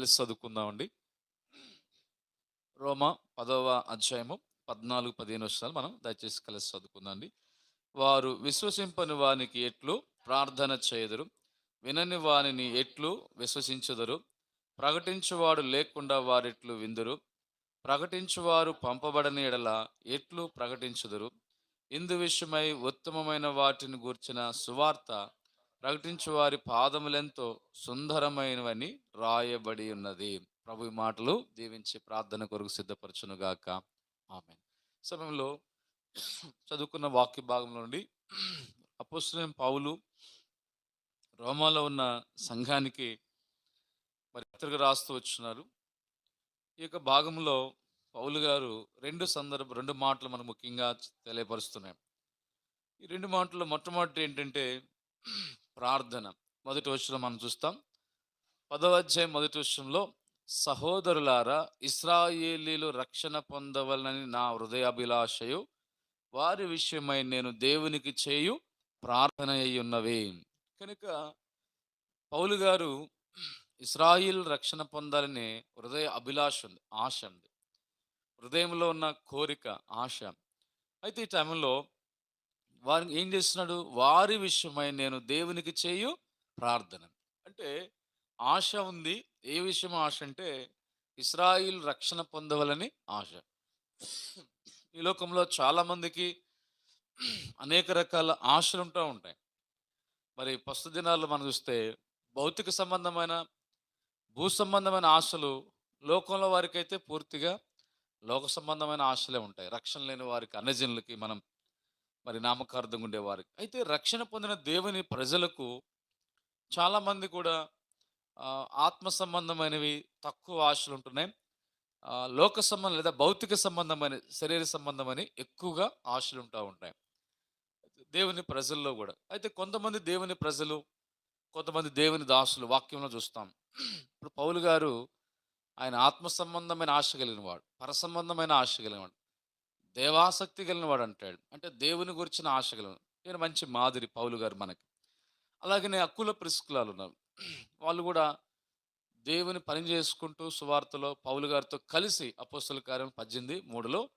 కలిసి చదువుకుందామండి. రోమా పదవ అధ్యాయము పద్నాలుగు పదిహేను వర్షాలు మనం దయచేసి కలిసి చదువుకుందామండి. వారు విశ్వసింపని వానికి ఎట్లు ప్రార్థన చేయదురు? వినని వానిని ఎట్లు విశ్వసించదురు? ప్రకటించువాడు లేకుండా వారెట్లు విందురు? ప్రకటించువారు పంపబడని ఎడల ఎట్లు ప్రకటించుదురు? ఇందు విషయమై ఉత్తమమైన వాటిని గూర్చిన సువార్త ప్రకటించు వారి పాదములెంతో సుందరమైనవని రాయబడి ఉన్నది. ప్రభు ఈ మాటలు దీవించి ప్రార్థన కొరకు సిద్ధపరచునుగాక. ఆమె సమయంలో చదువుకున్న వాక్య భాగం నుండి అపోస్తులైన పౌలు రోమాలో ఉన్న సంఘానికి మరి పత్రిక రాస్తూ వచ్చినారు. ఈ యొక్క భాగంలో పౌలు గారు రెండు సందర్భ రెండు మాటలు మనం ముఖ్యంగా తెలియపరుస్తున్నాయి. ఈ రెండు మాటలు మొట్టమొదటి ఏంటంటే ప్రార్థన. మొదటి వచ్చిన మనం చూస్తాం. పదవ అధ్యాయం మొదటి విషయంలో సహోదరులారా ఇస్రాయేలీలు రక్షణ పొందవలనని నా హృదయాభిలాషయు వారి విషయమై నేను దేవునికి చేయు ప్రార్థన అయి ఉన్నవి కనుక పౌలు గారు ఇస్రాయిల్ రక్షణ పొందాలని హృదయ అభిలాష ఉంది ఆశ ఉంది. హృదయంలో ఉన్న కోరిక ఆశ. అయితే ఈ టైంలో వారిని ఏం చేస్తున్నాడు? వారి విషయమై నేను దేవునికి చేయు ప్రార్థన. అంటే ఆశ ఉంది. ఏ విషయం ఆశ అంటే ఇస్రాయిల్ రక్షణ పొందవలని ఆశ. ఈ లోకంలో చాలా మందికి అనేక రకాల ఆశలు ఉంటూ ఉంటాయి. మరి ప్రస్తుత దినాల్లో మనం చూస్తే భౌతిక సంబంధమైన భూ సంబంధమైన ఆశలు లోకంలో వారికైతే పూర్తిగా లోక సంబంధమైన ఆశలే ఉంటాయి. రక్షణ లేని వారికి అన్నజనులకి మనం మరి నామకార్థంగా ఉండేవారికి అయితే రక్షణ పొందిన దేవుని ప్రజలకు చాలామంది కూడా ఆత్మ సంబంధమైనవి తక్కువ ఆశలు ఉంటున్నాయి. లోక సంబంధం లేదా భౌతిక సంబంధమైన శరీర సంబంధమని ఎక్కువగా ఆశలు ఉంటూ ఉంటాయి దేవుని ప్రజల్లో కూడా. అయితే కొంతమంది దేవుని ప్రజలు కొంతమంది దేవుని దాసులు వాక్యంలో చూస్తాం. ఇప్పుడు పౌలు గారు ఆయన ఆత్మ సంబంధమైన ఆశ కలిగిన వాడు పర సంబంధమైన ఆశ కలిగిన వాడు దేవాసక్తి కలిగిన వాడు అంటాడు. అంటే దేవుని గురించిన ఆశ కలిగిన నేను మంచి మాదిరి పౌలు గారు మనకి. అలాగనే అక్కుల ప్రిస్కులాలు ఉన్నారు వాళ్ళు కూడా దేవుని పని చేసుకుంటూ సువార్తలో పౌలు గారితో కలిసి అపోస్తుల కార్యం పద్దెనిమిది మూడులో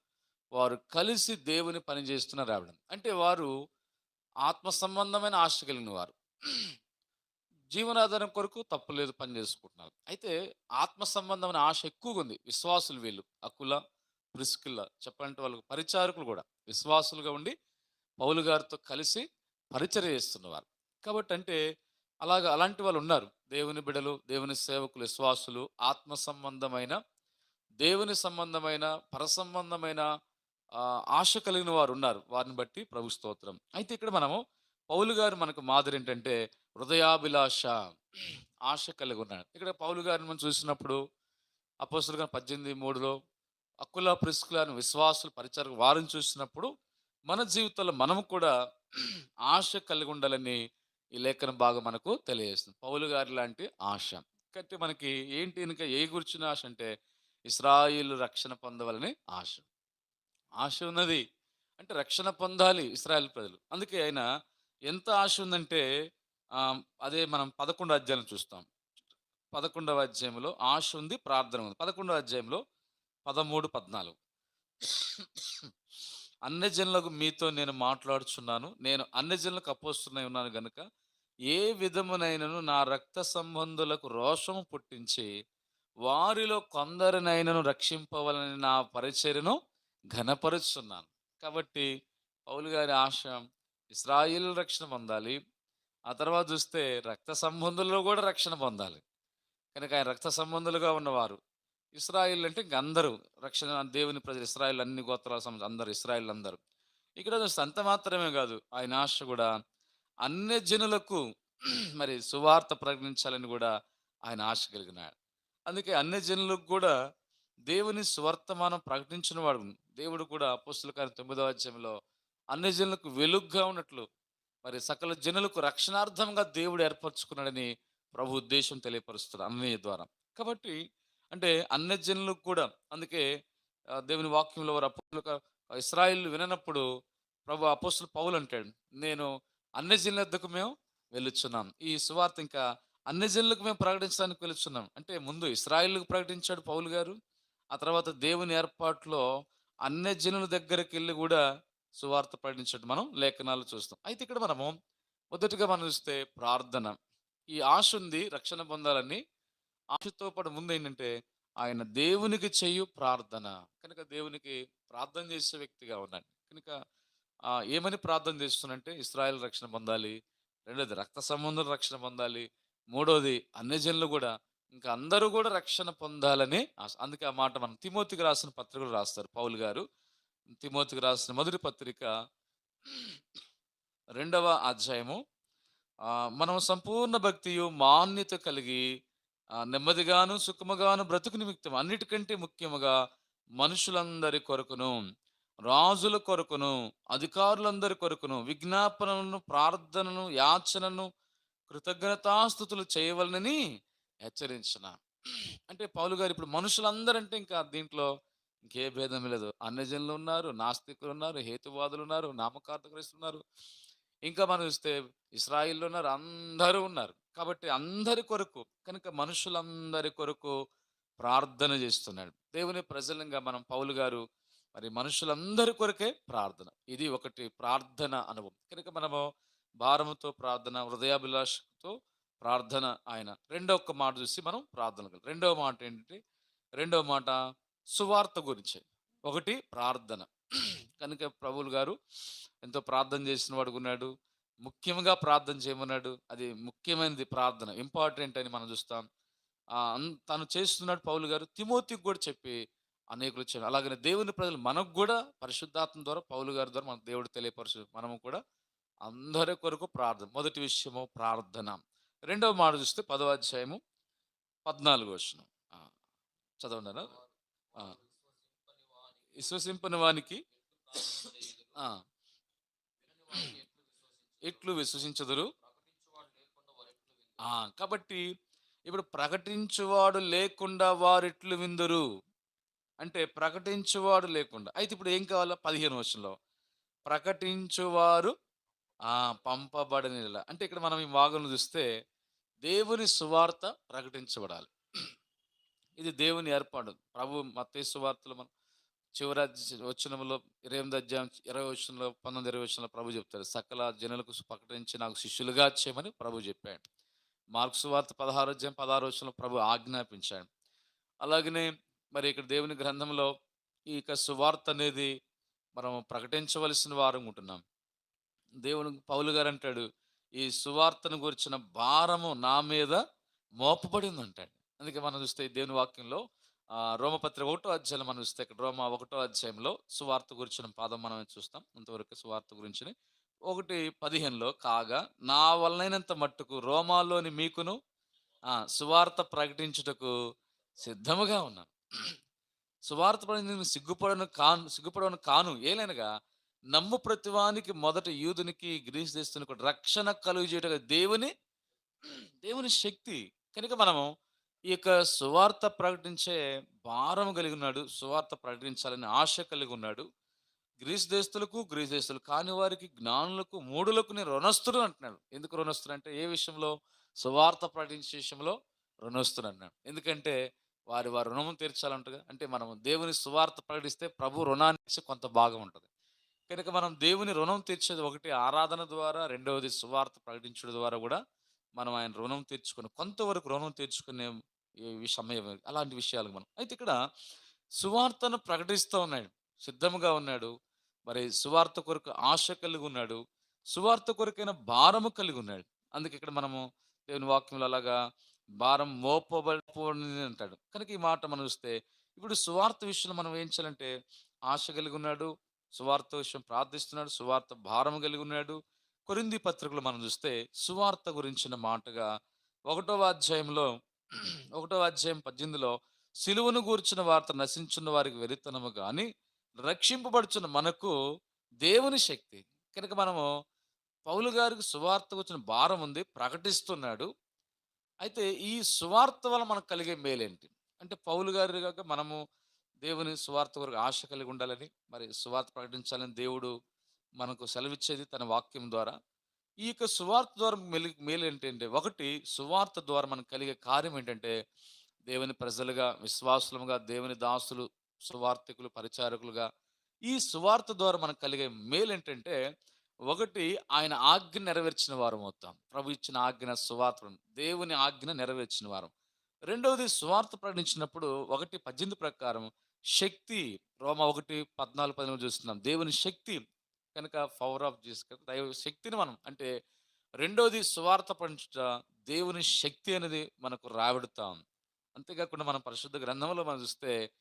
వారు కలిసి దేవుని పని చేస్తున్నారు రావడం అంటే వారు ఆత్మ సంబంధమైన ఆశ కలిగిన వారు. జీవనాధారం కొరకు తప్పులేదు పని చేసుకుంటున్నారు. అయితే ఆత్మ సంబంధమైన ఆశ ఎక్కువగా ఉంది. విశ్వాసులు వీళ్ళు అకుల ప్రిస్కిల్ల చెప్పాలంటే వాళ్ళకు పరిచారకులు కూడా విశ్వాసులుగా ఉండి పౌలు గారితో కలిసి పరిచర్య చేస్తున్నవారు. కాబట్టి అంటే అలాగా అలాంటి వాళ్ళు ఉన్నారు. దేవుని బిడలు దేవుని సేవకులు విశ్వాసులు ఆత్మ సంబంధమైన దేవుని సంబంధమైన పరసంబంధమైన ఆశ కలిగిన వారు ఉన్నారు. వారిని బట్టి ప్రభు స్తోత్రం. అయితే ఇక్కడ మనము పౌలు గారు మనకు మాదిరి ఏంటంటే హృదయాభిలాష ఆశ కలిగి ఉన్నాడు. ఇక్కడ పౌలు గారిని మనం చూసినప్పుడు అపోస్తుల గారు పద్దెనిమిది మూడులో అక్కుల ప్రిస్కులను విశ్వాసులు పరిచారకు వారిని చూసినప్పుడు మన జీవితంలో మనము కూడా ఆశ కలిగి ఉండాలని ఈ లేఖన భాగం మనకు తెలియజేస్తుంది. పౌలు గారి లాంటి ఆశ. కాబట్టి మనకి ఏంటి ఇంకా ఏ గురించిన ఆశ అంటే ఇస్రాయిల్ రక్షణ పొందవాలని ఆశ. ఆశ ఉన్నది అంటే రక్షణ పొందాలి ఇస్రాయల్ ప్రజలు. అందుకే ఆయన ఎంత ఆశ ఉందంటే అదే మనం పదకొండో అధ్యాయం చూస్తాం. పదకొండవ అధ్యాయంలో ఆశ ఉంది ప్రార్థన ఉంది. పదకొండవ అధ్యాయంలో పదమూడు పద్నాలుగు. అన్ని జనులకు మీతో నేను మాట్లాడుచున్నాను. నేను అన్ని జనులకు అపోస్తున్నాయి ఉన్నాను గనుక ఏ విధమునైనను నా రక్త సంబంధులకు రోషము పుట్టించి వారిలో కొందరినైనను రక్షింపవలని నా పరిచర్యను ఘనపరుచున్నాను కాబట్టి పౌలు గారి ఆశ ఇస్రాయిల్ రక్షణ పొందాలి. ఆ తర్వాత చూస్తే రక్త సంబంధుల్లో కూడా రక్షణ పొందాలి. కనుక ఆయన రక్త సంబంధులుగా ఉన్నవారు. ఇస్రాయిల్ అంటే ఇంక అందరూ రక్షణ దేవుని ప్రజలు ఇస్రాయిల్ అన్ని గోత్రాల సంబంధించి అందరు ఇస్రాయిల్ అందరూ ఇక్కడ సంత మాత్రమే కాదు ఆయన ఆశ కూడా అన్ని జనులకు మరి సువార్త ప్రకటించాలని కూడా ఆయన ఆశ కలిగినాడు అందుకే అన్ని జనులకు కూడా దేవుని సువర్తమానం ప్రకటించిన వాడు. దేవుడు కూడా అపోస్తుల కానీ తొమ్మిదవ అధ్యాయంలో అన్ని జనులకు వెలుగ్గా ఉన్నట్లు మరి సకల జనులకు రక్షణార్థంగా దేవుడు ఏర్పరచుకున్నాడని ప్రభు ఉద్దేశం తెలియపరుస్తున్నాడు అన్నయ్య ద్వారా. కాబట్టి అంటే అన్ని జనులకు కూడా అందుకే దేవుని వాక్యంలో వారు అపోస్తుల ఇస్రాయిల్ విననప్పుడు ప్రభు అపోస్తులు పౌలు అంటాడు నేను అన్ని జనుల వద్దకు మేము వెళ్ళుచున్నాం. ఈ సువార్త ఇంకా అన్ని జనులకు మేము ప్రకటించడానికి వెళుతున్నాం అంటే ముందు ఇస్రాయిల్కు ప్రకటించాడు పౌలు గారు ఆ తర్వాత దేవుని ఏర్పాట్లో అన్ని జనుల దగ్గరికి వెళ్ళి కూడా సువార్త ప్రకటించడం. మనం లేఖనాలు చూస్తాం. అయితే ఇక్కడ మనము మొదటిగా మనం చూస్తే ప్రార్థన. ఈ ఆశ ఉంది రక్షణ పొందాలని ఆశతో పాటు ముందు ఏంటంటే ఆయన దేవునికి చేయు ప్రార్థన. కనుక దేవునికి ప్రార్థన చేసే వ్యక్తిగా ఉన్నాడు కనుక ఏమని ప్రార్థన చేస్తున్నంటే ఇస్రాయల్ రక్షణ పొందాలి రెండోది రక్త సంబంధం రక్షణ పొందాలి మూడోది అన్యజనులు కూడా ఇంకా అందరూ కూడా రక్షణ పొందాలని ఆశ. అందుకే ఆ మాట మనం తిమోతికి రాసిన పత్రికలు రాస్తారు. పౌలు గారు తిమోతికి రాసిన మొదటి పత్రిక రెండవ అధ్యాయము. మనం సంపూర్ణ భక్తియు మాన్యత కలిగి నెమ్మదిగాను సుఖముగాను బ్రతుకు నిమిత్తం అన్నిటికంటే ముఖ్యముగా మనుషులందరి కొరకును రాజుల కొరకును అధికారులందరి కొరకును విజ్ఞాపనలను ప్రార్థనను యాచనను కృతజ్ఞతాస్థుతులు చేయవలనని హెచ్చరించిన. అంటే పౌలు గారు ఇప్పుడు మనుషులందరంటే ఇంకా దీంట్లో ఇంకే భేదం లేదు. అన్యజనులు ఉన్నారు నాస్తికులు ఉన్నారు హేతువాదులు ఉన్నారు నామకార్థకరిస్తున్నారు ఇంకా మనం చూస్తే ఇస్రాయిల్లో ఉన్నారు అందరూ ఉన్నారు. కాబట్టి అందరి కొరకు కనుక మనుషులందరి కొరకు ప్రార్థన చేస్తున్నాడు. దేవుని ప్రజలంగా మనం పౌలు గారు మరి మనుషులందరి కొరకే ప్రార్థన. ఇది ఒకటి ప్రార్థన అనుభవం. కనుక మనము భారముతో ప్రార్థన హృదయాభిలాషతో ప్రార్థన ఆయన. రెండో ఒక మాట చూసి మనం ప్రార్థన రెండవ మాట ఏంటి రెండవ మాట సువార్త గురించి. ఒకటి ప్రార్థన. కనుక ప్రభువులు గారు ఎంతో ప్రార్థన చేసిన వాడుకున్నాడు ముఖ్యంగా ప్రార్థన చేయమన్నాడు. అది ముఖ్యమైనది ప్రార్థన ఇంపార్టెంట్ అని మనం చూస్తాం. అన్- తను చేస్తున్నాడు పౌలు గారు తిమోతికి కూడా చెప్పి అనేకులు వచ్చాడు అలాగనే దేవుని ప్రజలు మనకు కూడా పరిశుద్ధాత్మ ద్వారా పౌలు గారి ద్వారా మనకు దేవుడు తెలియపరచు. మనము కూడా అందరి కొరకు ప్రార్థన. మొదటి విషయము ప్రార్థన. రెండవ మాట చూస్తే పదవ అధ్యాయము పద్నాలుగు వచ్చిన చదవండి విశ్వసింపని వానికి ఎట్లు విశ్వసించదురు. కాబట్టి ఇప్పుడు ప్రకటించువాడు లేకుండా వారెట్లు విందురు. అంటే ప్రకటించువాడు లేకుండా. అయితే ఇప్పుడు ఏం కావాలా? పదిహేను వర్షంలో ప్రకటించువారు పంపబడని అంటే ఇక్కడ మనం ఈ భాగంలో చూస్తే దేవుని సువార్త ప్రకటించబడాలి. ఇది దేవుని ఏర్పాటు. ప్రభు మత్తే సువార్తలు మనం చివరి వచనంలో ఇరవై ఎనిమిది అధ్యాయం ఇరవై వచనంలో పంతొమ్మిది ఇరవై వచనంలో ప్రభు చెప్తాడు సకల జనులకు ప్రకటించి నాకు శిష్యులుగా చేయమని ప్రభు చెప్పాడు. మార్క్స్ సువార్త పదహారు అధ్యాయం పదహారు వచనంలో ప్రభు ఆజ్ఞాపించాడు. అలాగనే మరి ఇక్కడ దేవుని గ్రంథంలో ఈ యొక్క సువార్త అనేది మనం ప్రకటించవలసిన వారం ఉంటున్నాం. దేవుని పౌలు గారు అంటాడు ఈ సువార్తను గురించిన భారము నా మీద మోపబడింది అంటాడు అందుకే మనం చూస్తే దేవుని వాక్యంలో రోమపత్రిక ఒకటో అధ్యాయంలో మనం చూస్తే ఇక్కడ రోమ ఒకటో అధ్యాయంలో సువార్త గురించిన పాదం మనం చూస్తాం. అంతవరకు సువార్త గురించి ఒకటి పదిహేనులో కాగా నా వలనైనంత మట్టుకు రోమాలోని మీకును సువార్త ప్రకటించుటకు సిద్ధముగా ఉన్నాను. సువార్త ప్రకటించిన సిగ్గుపడను కాను సిగ్గుపడను కాను. ఏలైనగా నమ్ము ప్రతివానికి మొదట యూదునికి గ్రీస్ దేశానికి రక్షణ కలుగు చేయటం దేవుని దేవుని శక్తి. కనుక మనము ఈ యొక్క సువార్త ప్రకటించే భారం కలిగి ఉన్నాడు సువార్త ప్రకటించాలని ఆశ కలిగి ఉన్నాడు గ్రీస్ దేశస్తులకు గ్రీస్ దేశస్తులు కాని వారికి జ్ఞానులకు మూడులకు నేను రుణస్తుడు అంటున్నాడు. ఎందుకు రుణస్తుడు అంటే ఏ విషయంలో? సువార్త ప్రకటించే విషయంలో రుణస్తుడు అన్నాడు ఎందుకంటే వారి వారి రుణం తీర్చాలంటగా అంటే మనం దేవుని సువార్త ప్రకటిస్తే ప్రభు రుణాన్ని కొంత భాగం ఉంటుంది. కనుక మనం దేవుని రుణం తీర్చేది ఒకటి ఆరాధన ద్వారా రెండవది సువార్త ప్రకటించడం ద్వారా కూడా మనం ఆయన రుణం తీర్చుకుని కొంతవరకు రుణం తీర్చుకునే సమయం అలాంటి విషయాలు మనం. అయితే ఇక్కడ సువార్తను ప్రకటిస్తూ ఉన్నాడు. సిద్ధంగా ఉన్నాడు. మరి సువార్త కొరకు ఆశ కలిగి ఉన్నాడు. సువార్త కొరకైన భారము కలిగి ఉన్నాడు. అందుకే ఇక్కడ మనము దేవుని వాక్యంలో అలాగా భారం మోపబడిపోని అంటాడు. కనుక ఈ మాట మనం చూస్తే ఇప్పుడు సువార్త విషయంలో మనం ఏం చేయాలంటే ఆశ కలిగి ఉన్నాడు సువార్త విషయం ప్రార్థిస్తున్నాడు సువార్త భారం కలిగి ఉన్నాడు. కొరింది పత్రికలు మనం చూస్తే సువార్త గురించిన మాటగా ఒకటవ అధ్యాయంలో ఒకటో అధ్యాయం పద్దెనిమిదిలో సిలువను గూర్చిన వార్త నశించున్న వారికి వెరితనము కానీ రక్షింపబడుచున్న మనకు దేవుని శక్తి. కనుక మనము పౌలు గారికి సువార్త వచ్చిన భారం ఉంది ప్రకటిస్తున్నాడు. అయితే ఈ సువార్త వల్ల మనకు కలిగే మేలేంటి? అంటే పౌలు గారి కాక మనము దేవుని సువార్త కొరకు ఆశ కలిగి ఉండాలని మరి సువార్త ప్రకటించాలని దేవుడు మనకు సెలవిచ్చేది తన వాక్యం ద్వారా. ఈ యొక్క సువార్త ద్వారా మెలి మేలు ఏంటంటే ఒకటి సువార్త ద్వారా మనకు కలిగే కార్యం ఏంటంటే దేవుని ప్రజలుగా విశ్వాసులుగా దేవుని దాసులు సువార్థికులు పరిచారకులుగా ఈ సువార్త ద్వారా మనకు కలిగే మేలు ఏంటంటే ఒకటి ఆయన ఆజ్ఞ నెరవేర్చిన వారం అవుతాం. ప్రభు ఇచ్చిన ఆజ్ఞ సువార్త దేవుని ఆజ్ఞ నెరవేర్చిన వారం. రెండవది సువార్త ప్రకటించినప్పుడు ఒకటి పద్దెనిమిది ప్రకారం శక్తి రోమ ఒకటి పద్నాలుగు పదిహేను చూస్తున్నాం. దేవుని శక్తి కనుక పవర్ ఆఫ్ జీసస్ దైవ శక్తిని మనం అంటే రెండోది సువార్త పంచుట దేవుని శక్తి అనేది మనకు రాబెడతాం అంతేకాకుండా మనం పరిశుద్ధ గ్రంథంలో మనం చూస్తే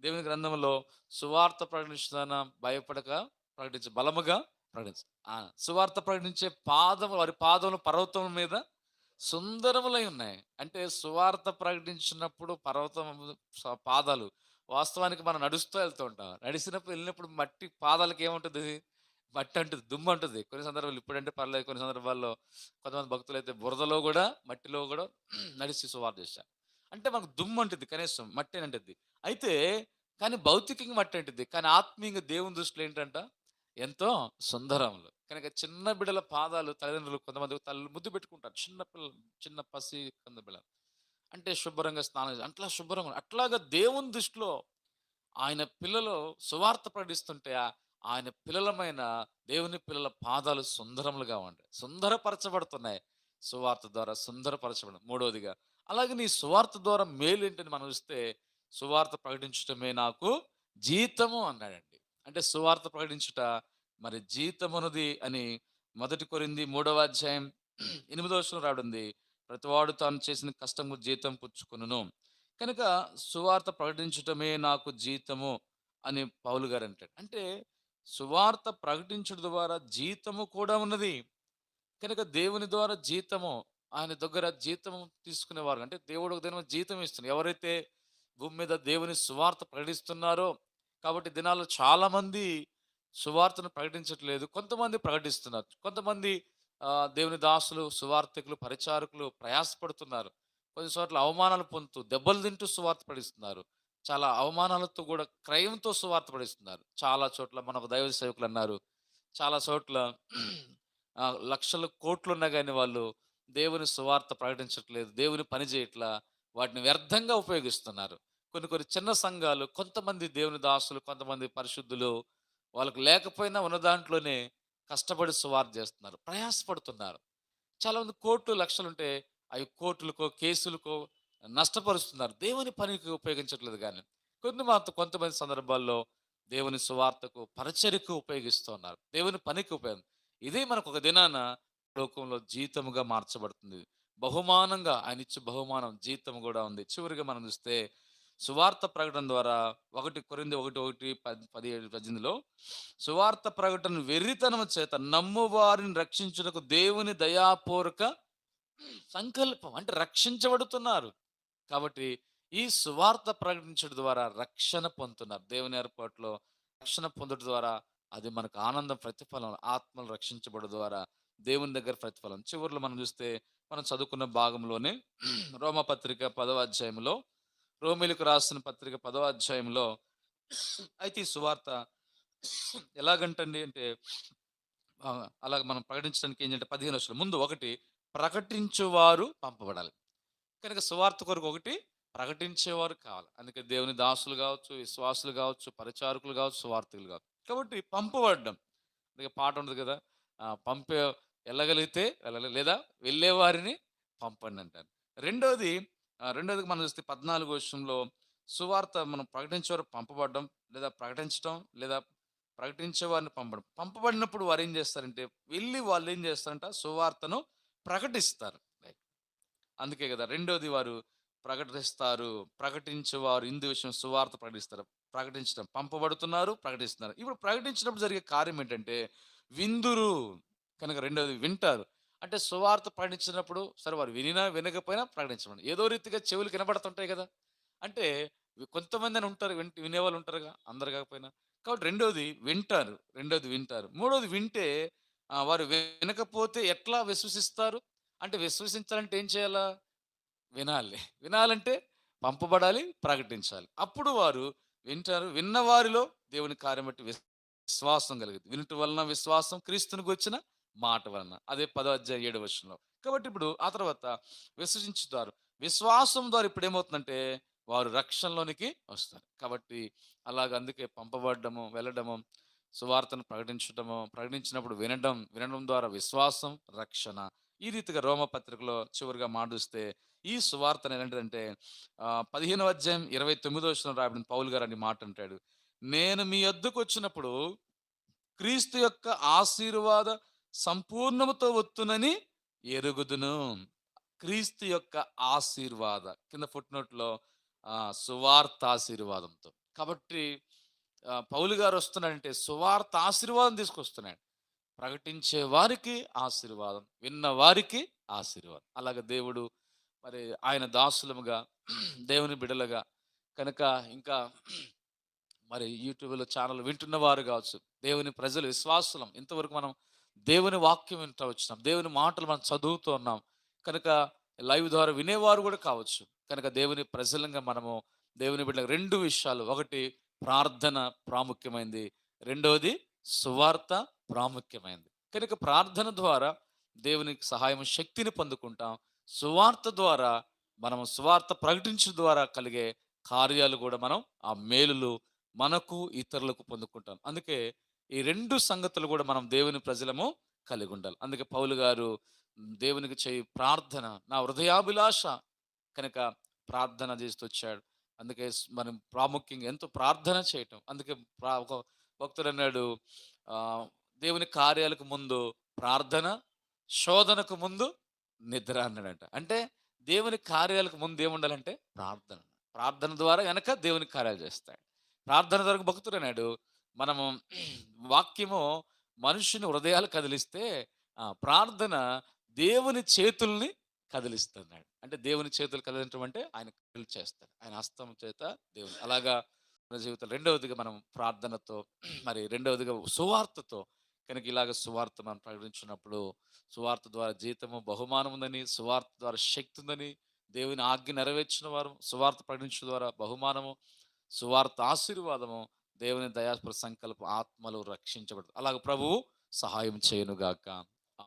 దేవుని గ్రంథంలో సువార్త ప్రకటించిన భయపడక ప్రకటించ బలముగా ప్రకటించ. ఆ, సువార్త ప్రకటించే పాదములు వారి పాదములు పర్వతం మీద సుందరములై ఉన్నాయి. అంటే సువార్త ప్రకటించినప్పుడు పర్వతం పాదాలు వాస్తవానికి మనం నడుస్తూ వెళ్తూ ఉంటాం. నడిచినప్పుడు వెళ్ళినప్పుడు మట్టి పాదాలకు ఏముంటుంది మట్టి అంటుంది దుమ్ము అంటుంది. కొన్ని సందర్భాలు ఇప్పుడంటే పర్లేదు కొన్ని సందర్భాల్లో కొంతమంది భక్తులు అయితే బురదలో కూడా మట్టిలో కూడా నడిచి సువార్ చేశారు అంటే మనకు దుమ్ము అంటుంది కనీసం మట్టి అని అంటుంది. అయితే కానీ భౌతికంగా మట్టి అంటుంది కానీ ఆత్మీయంగా దేవుని దృష్టిలో ఏంటంట? ఎంతో సుందరములు. కనుక చిన్న బిడ్డల పాదాలు తల్లిదండ్రులు కొంతమంది తల్లి ముద్దు పెట్టుకుంటారు. చిన్న పిల్లలు చిన్న పసి కొంత బిడ్డలు అంటే శుభ్రంగా స్నానం అట్లా శుభ్రంగా అట్లాగా దేవుని దృష్టిలో ఆయన పిల్లలు సువార్త ప్రకటిస్తుంటే ఆ- ఆయన పిల్లలమైన దేవుని పిల్లల పాదాలు సుందరములుగా ఉంటాయి సుందరపరచబడుతున్నాయి. సువార్త ద్వారా సుందరపరచబడి మూడవదిగా అలాగే నీ సువార్త ద్వారా మేలు ఏంటని మనం ఇస్తే సువార్త ప్రకటించటమే నాకు జీతము అన్నాడండి. అంటే సువార్త ప్రకటించుట మరి జీతమునది అని మొదటి కొరింది మూడవ అధ్యాయం ఎనిమిదవ వర్షం రాడుంది ప్రతివాడు తాను చేసిన కష్టము జీతం పుచ్చుకును కనుక సువార్త ప్రకటించటమే నాకు జీతము అని పౌలు గారు అంటాడు. అంటే సువార్త ప్రకటించడం ద్వారా జీతము కూడా ఉన్నది. కనుక దేవుని ద్వారా జీతము ఆయన దగ్గర జీతం తీసుకునేవారు. అంటే దేవుడు ఒక దినం జీతం ఇస్తున్నారు ఎవరైతే భూమి మీద దేవుని సువార్త ప్రకటిస్తున్నారో కాబట్టి దినాల్లో చాలామంది సువార్తను ప్రకటించట్లేదు. కొంతమంది ప్రకటిస్తున్నారు. కొంతమంది దేవుని దాసులు సువార్థికులు పరిచారకులు ప్రయాసపడుతున్నారు. కొన్ని చోట్ల అవమానాలు పొందుతూ దెబ్బలు తింటూ సువార్త ప్రకటిస్తున్నారు. చాలా అవమానాలతో కూడా క్రయంతో సువార్త పడిస్తున్నారు చాలా చోట్ల మన ఒక దైవ సేవకులు అన్నారు. చాలా చోట్ల లక్షల కోట్లు ఉన్నా కానీ వాళ్ళు దేవుని సువార్త ప్రకటించట్లేదు దేవుని పని చేయట్లా వాటిని వ్యర్థంగా ఉపయోగిస్తున్నారు. కొన్ని కొన్ని చిన్న సంఘాలు కొంతమంది దేవుని దాసులు కొంతమంది పరిశుద్ధులు వాళ్ళకు లేకపోయినా ఉన్న దాంట్లోనే కష్టపడి సువార్త చేస్తున్నారు. ప్రయాసపడుతున్నారు. చాలామంది కోట్లు లక్షలు ఉంటే అవి కోర్టులకో కేసులకో నష్టపరుస్తున్నారు. దేవుని పనికి ఉపయోగించట్లేదు కానీ కొన్ని మాత్రం కొంతమంది సందర్భాల్లో దేవుని సువార్తకు పరిచర్యకు ఉపయోగిస్తున్నారు. దేవుని పనికి ఉపయోగం. ఇదే మనకు ఒక దినాన లోకంలో జీతముగా మార్చబడుతుంది. బహుమానంగా ఆయన ఇచ్చే బహుమానం జీతం కూడా ఉంది. చివరిగా మనం చూస్తే సువార్త ప్రకటన ద్వారా ఒకటి కొరింది ఒకటి ఒకటి పది పదిహేడు పద్దెనిమిదిలో సువార్త ప్రకటన వెర్రితనము చేత నమ్మువారిని రక్షించుటకు దేవుని దయాపూర్వక సంకల్పం అంటే రక్షించబడుతున్నారు. కాబట్టి ఈ సువార్త ప్రకటించడం ద్వారా రక్షణ పొందుతున్నారు. దేవుని ఏర్పాటులో రక్షణ పొందడం ద్వారా అది మనకు ఆనందం ప్రతిఫలం ఆత్మలు రక్షించబడడం ద్వారా దేవుని దగ్గర ప్రతిఫలం. చివరిలో మనం చూస్తే మనం చదువుకున్న భాగంలోనే రోమపత్రిక పదవ అధ్యాయంలో రోమిలకు రాసిన పత్రిక పదవ అధ్యాయంలో అయితే ఈ సువార్త ఎలాగంటండి అంటే అలాగ మనం ప్రకటించడానికి ఏంటంటే పదిహేను వచ్చిన ముందు ఒకటి ప్రకటించువారు పంపబడాలి. కనుక సువార్త కొరకు ఒకటి ప్రకటించేవారు కావాలి. అందుకే దేవుని దాసులు కావచ్చు విశ్వాసులు కావచ్చు పరిచారకులు కావచ్చు సువార్థకులు కావచ్చు. కాబట్టి పంపబడ్డం. అందుకే పాట ఉండదు కదా పంపే వెళ్ళగలిగితే వెళ్ళ లేదా వెళ్ళేవారిని పంపండి అంటారు. రెండోది రెండోది మనం చూస్తే పద్నాలుగు వర్షంలో సువార్త మనం ప్రకటించేవారు పంపబడడం లేదా ప్రకటించడం లేదా ప్రకటించే వారిని పంపడం. పంపబడినప్పుడు వారు ఏం చేస్తారంటే వెళ్ళి వాళ్ళు ఏం చేస్తారంట సువార్తను ప్రకటిస్తారు. అందుకే కదా రెండోది వారు ప్రకటిస్తారు ప్రకటించేవారు ఇందు విషయం సువార్త ప్రకటిస్తారు ప్రకటించడం పంపబడుతున్నారు ప్రకటిస్తున్నారు. ఇప్పుడు ప్రకటించినప్పుడు జరిగే కార్యం ఏంటంటే విందురు కనుక రెండోది వింటారు. అంటే సువార్త ప్రకటించినప్పుడు సరే వారు వినినా వినకపోయినా ప్రకటించమని. ఏదో రీతిగా చెవులు వినబడుతుంటాయి కదా. అంటే కొంతమంది అని ఉంటారు వింట వినేవాళ్ళు ఉంటారుగా అందరు కాకపోయినా. కాబట్టి రెండోది వింటారు రెండోది వింటారు. మూడోది వింటే వారు వినకపోతే ఎట్లా విశ్వసిస్తారు? అంటే విశ్వసించాలంటే ఏం చేయాలా? వినాలి. వినాలంటే పంపబడాలి ప్రకటించాలి. అప్పుడు వారు వింటారు. విన్నవారిలో దేవుని కార్యం బట్టి విశ్వాసం కలిగింది వినుట వలన విశ్వాసం క్రీస్తునికి వచ్చిన మాట వలన. అదే పదో అధ్యాయ ఏడు వర్షంలో కాబట్టి ఇప్పుడు ఆ తర్వాత విశ్వసించుతారు. విశ్వాసం ద్వారా ఇప్పుడు ఏమవుతుందంటే వారు రక్షణలోనికి వస్తారు. కాబట్టి అలాగ అందుకే పంపబడము వెళ్ళడము సువార్తను ప్రకటించడము ప్రకటించినప్పుడు వినడం వినడం ద్వారా విశ్వాసం రక్షణ ఈ రీతిగా రోమ పత్రికలో చివరిగా మాడుస్తే ఈ సువార్తను ఏంటంటే పదిహేను పదిహేనవ అధ్యాయం ఇరవై తొమ్మిదో వచ్చిన రాబడిన పౌల్ గారు అని మాట అంటాడు. నేను మీ వద్దకు వచ్చినప్పుడు క్రీస్తు యొక్క ఆశీర్వాద సంపూర్ణముతో వత్తునని ఎరుగుదును. క్రీస్తు యొక్క ఆశీర్వాద కింద ఫుట్నోట్లో సువార్త ఆశీర్వాదంతో కాబట్టి పౌలు గారు వస్తున్నాడంటే సువార్త ఆశీర్వాదం తీసుకొస్తున్నాడు. ప్రకటించే వారికి ఆశీర్వాదం విన్న వారికి ఆశీర్వాదం. అలాగే దేవుడు మరి ఆయన దాసులముగా దేవుని బిడలుగా కనుక ఇంకా మరి యూట్యూబ్లో ఛానల్ వింటున్న వారు కావచ్చు దేవుని ప్రజలు విశ్వాసులం. ఇంతవరకు మనం దేవుని వాక్యం వింటూ వచ్చినాం దేవుని మాటలు మనం చదువుతూ ఉన్నాం. కనుక లైవ్ ద్వారా వినేవారు కూడా కావచ్చు. కనుక దేవుని ప్రజలంగా మనము దేవుని బిడ్డ రెండు విషయాలు. ఒకటి ప్రార్థన ప్రాముఖ్యమైంది. రెండవది సువార్త ప్రాముఖ్యమైంది. కనుక ప్రార్థన ద్వారా దేవునికి సహాయం శక్తిని పొందుకుంటాం. సువార్త ద్వారా మనం సువార్త ప్రకటించడం ద్వారా కలిగే కార్యాలు కూడా మనం ఆ మేలులు మనకు ఇతరులకు పొందుకుంటాం. అందుకే ఈ రెండు సంగతులు కూడా మనం దేవుని ప్రజలము కలిగి ఉండాలి. అందుకే పౌలు గారు దేవునికి చేయి ప్రార్థన నా హృదయాభిలాష. కనుక ప్రార్థన చేస్తూ వచ్చాడు. అందుకే మనం ప్రాముఖ్యంగా ఎంతో ప్రార్థన చేయటం. అందుకే ప్రా- ఒక భక్తుడు అన్నాడు దేవుని కార్యాలకు ముందు ప్రార్థన శోధనకు ముందు నిద్ర అన్నాడంట. అంటే దేవుని కార్యాలకు ముందు ఏముండాలంటే ప్రార్థన. ప్రార్థన ద్వారా వెనక దేవుని కార్యాలు చేస్తాడు. ప్రార్థన ద్వారా భక్తుడు అన్నాడు మనము వాక్యము మనుషుని హృదయాలు కదిలిస్తే ప్రార్థన దేవుని చేతుల్ని కదిలిస్తున్నాడు. అంటే దేవుని చేతులు కదిలించడం అంటే ఆయన కదిలి చేస్తాడు. ఆయన హస్తం చేత దేవుని. అలాగా మన జీవితం రెండవదిగా మనం ప్రార్థనతో మరి రెండవదిగా సువార్తతో కనుక ఇలాగ సువార్త మనం ప్రకటించినప్పుడు సువార్త ద్వారా జీతము బహుమానం ఉందని సువార్త ద్వారా శక్తి ఉందని దేవుని ఆజ్ఞ నెరవేర్చిన వారు సువార్త ప్రకటించడం ద్వారా బహుమానము సువార్త ఆశీర్వాదము దేవుని దయాస్పర సంకల్ప ఆత్మలు రక్షించబడతారు అలాగ ప్రభువు సహాయం చేయనుగాక.